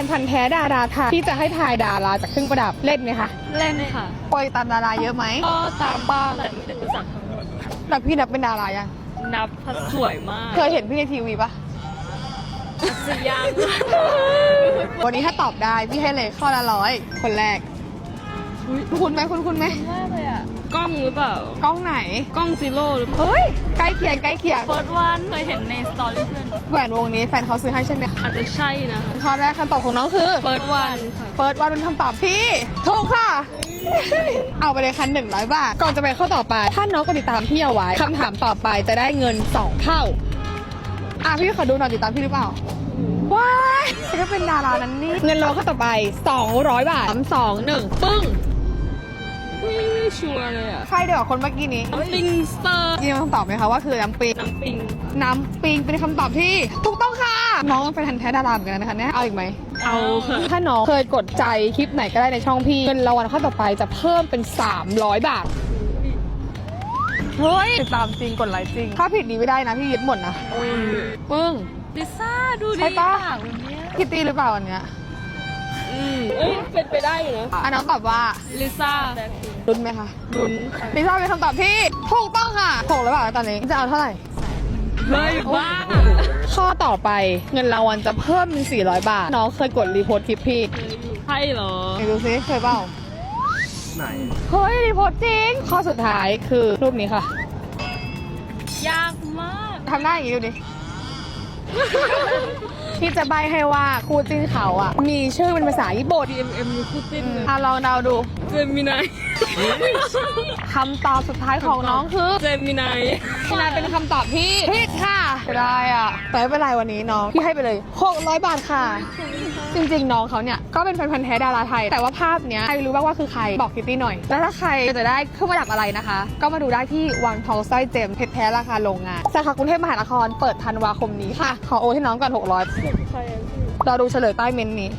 นพันธ์แท้ดาราไทยที่จะให้ทายดาราจากเครื่องประดับเล่นไหมคะเล่นค่ะปอยตามดาราเยอะไหมก็ตามบ้านแหละไม่ได้รู้จักทั้งหมดแต่พี่นับเป็นดารายังนับพัดสวยมากเคยเห็นพี่ในทีวีปะจะยังวันนี้ถ้าตอบได้พี่ให้เลยข้อละร้อยคนแรก คุณไหมคุณคุณไหมมากเลยอะ กล้องหรือเปล่า กล้องไหน กล้องซีโร่หรือเปล่าเฮ้ยใกล้เคียงใกล้เคียงเฟิร์สวันเคยเห็นในสตอรี่เพื่อนแหวนวงนี้แฟนเขาซื้อให้ใช่ไหมคะอาจจะใช่นะคะข้อแรกคำตอบของน้องคือเฟิร์สวันค่ะเฟิร์สวันเป็นคำตอบที่ถูกค่ะ เอาไปเลยคันหนึ่งร้อยบาท ก่อนจะไปข้อต่อไป ถ้าน้องกดติดตามพี่เอาไว้คำถามต่อไปจะได้เงินสองเท่าอะพี่ขอดูหน่อยติดตามพี่หรือเปล่าว้ายฉันก็เป็นดารานั้นนี่เงินรางวัลข้อต่อไป 200 บาทสามสองหนึ่งปึ้ง ไม่ไม่ชัวร์เลยอะใครเดี๋ยวกับคนเมื่อกี้นี้น้ำปิงสเตอร์ยินคำตอบไหมคะว่าคือน้ำปิง น้ำปิงน้ำปิงเป็นคำตอบที่ถูกต้องค่ะ น้องเป็นทันแท้ดาราเหมือนกันนะคะเนี่ยเอาอีกไหม เอาค่ะถ้าน้องเคยกดใจคลิปไหนก็ได้ในช่องพี่เงินรางวัลข้อต่อไปจะเพิ่มเป็น 300 บาท เฮ้ยติดตามจริงกดไลค์จริง ถ้าผิดนี้ไม่ได้นะพี่ยึดหมดนะปึ้ง ลิซ่าดูดิใช่ปะปากแบบเนี้ยคิตตี้หรือเปล่าอันเนี้ยอืม เอ้ยเป็นไปได้อยู่นะอะน้องตอบว่าลิซ่ารุนไหมคะรุนค่ะลิซ่าเป็นคำตอบที่ถูกต้องค่ะถูกหรือเปล่าตอนนี้จะเอาเท่าไหร่เฮ้ยบ้าข้อต่อไปเงินรางวัลจะเพิ่มเป็น400 บาท น้องเคยกดรีโพสต์คลิปพี่ใช่เหรอไหนดูซิเคยเปล่าไหนเฮ้ยรีโพสต์จริง ข้อสุดท้ายคือรูปนี้ค่ะ ยากมากทำหน้าอย่างนี้ดูดิ พี่จะใบให้ว่าคู่จิ้นเขาอะ มีชื่อเป็นภาษาญี่ปุ่น DMM มีคู่จิ้นเลยอะลองเดาดูเจมินายคำตอบสุดท้ายของน้องคือเจมินายพี่นายเป็นคำตอบที่ผิดค่ะ ได้อะ แต่ไม่เป็นไรวันนี้น้องพี่ให้ไปเลย 600 บาทค่ะ จริงๆ น้องเขาเนี่ย ก็เป็นแฟนพันธ์แท้ดาราไทย แต่ว่าภาพเนี้ยใครรู้บ้างว่าคือใครบอกคิตตี้หน่อย แล้วถ้าใครจะได้เครื่องประดับอะไรนะคะ ก็มาดูได้ที่วังทองสร้อยเจมเพชรแท้ราคาโรงงานสาขากรุงเทพมหานครเปิดธันวาคมนี้ค่ะขอโอนให้น้องก่อน600ใครอะพี่เราดูเฉลยใต้เมนนี้